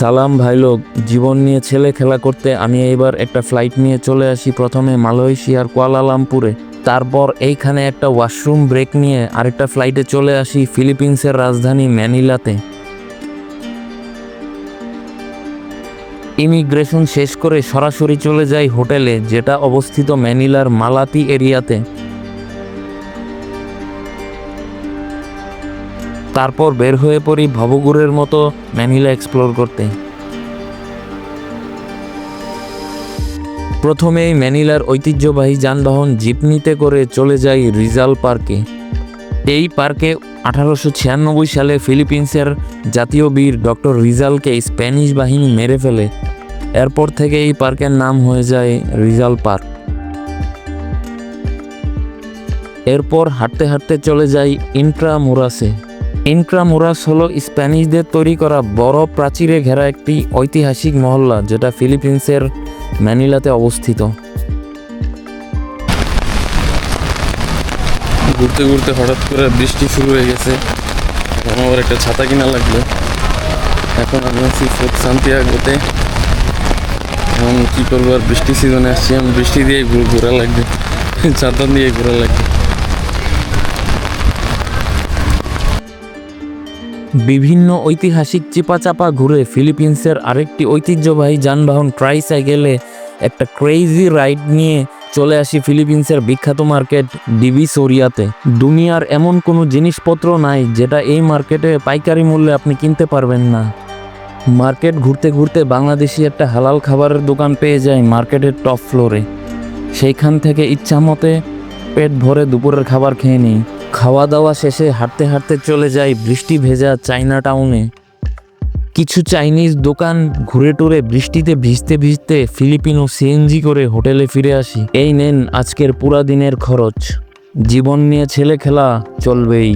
সালাম ভাই লোক, জীবন নিয়ে ছেলে খেলা করতে আমি এইবার একটা ফ্লাইট নিয়ে চলে আসি প্রথমে মালয়েশিয়ার কুয়ালালামপুরে। তারপর এইখানে একটা ওয়াশরুম ব্রেক নিয়ে আরেকটা ফ্লাইটে চলে আসি ফিলিপিন্সের রাজধানী ম্যানিলাতে। ইমিগ্রেশন শেষ করে সরাসরি চলে যাই হোটেলে, যেটা অবস্থিত ম্যানিলার মালাতি এরিয়াতে। তারপর বের হয়ে পড়ি ভবগুরের মতো ম্যানিলা এক্সপ্লোর করতে। প্রথমেই ম্যানিলার ঐতিহ্যবাহী যানবাহন জিপনিতে করে চলে যাই রিজাল পার্কে। এই পার্কে আঠারোশো ছিয়ানব্বই সালে ফিলিপিন্সের জাতীয় বীর ডক্টর রিজালকে স্প্যানিশ বাহিনী মেরে ফেলে। এরপর থেকে এই পার্কের নাম হয়ে যায় রিজাল পার্ক। এরপর হাঁটতে হাঁটতে চলে যাই ইন্ট্রামুরাসে। ইন্ট্রামুরাস হলো স্প্যানিশদের তৈরি করা বড় প্রাচীরে ঘেরা একটি ঐতিহাসিক মহল্লা, যেটা ফিলিপিন্সের ম্যানিলাতে অবস্থিত। ঘুরতে ঘুরতে হঠাৎ করে বৃষ্টি শুরু হয়ে গেছে। এখন আবার একটা ছাতা কিনা লাগবে এখন আমি আছি ফোর্ট সান্তিয়াগোতে। এখন কী করব আর বৃষ্টি সিজনে আসছি, আমি বৃষ্টি দিয়ে ঘোরা লাগবে। ছাতা দিয়ে ঘোরা লাগবে। বিভিন্ন ঐতিহাসিক চিপাচাপা ঘুরে ফিলিপিন্সের আরেকটি ঐতিহ্যবাহী যানবাহন ট্রাইসাইকেলে একটা ক্রেজি রাইড নিয়ে চলে আসি ফিলিপিন্সের বিখ্যাত মার্কেট ডিবি সোরিয়াতে দুনিয়ার এমন কোনো জিনিসপত্র নাই যেটা এই মার্কেটে পাইকারি মূল্যে আপনি কিনতে পারবেন না। মার্কেট ঘুরতে ঘুরতে বাংলাদেশি একটা হালাল খাবারের দোকান পেয়ে যায় মার্কেটের টপ ফ্লোরে। সেইখান থেকে ইচ্ছা মতে পেট ভরে দুপুরের খাবার খেয়ে নিই। খাওয়া দাওয়া শেষে হাঁটতে হাঁটতে চলে যাই বৃষ্টি ভেজা চাইনা টাউনে কিছু চাইনিজ দোকান ঘুরে টুরে বৃষ্টিতে ভিজতে ভিজতে ফিলিপিনো সিএনজি করে হোটেলে ফিরে আসি। এই নেন আজকের পুরা দিনের খরচ। জীবন নিয়ে ছেলে খেলা চলবেই।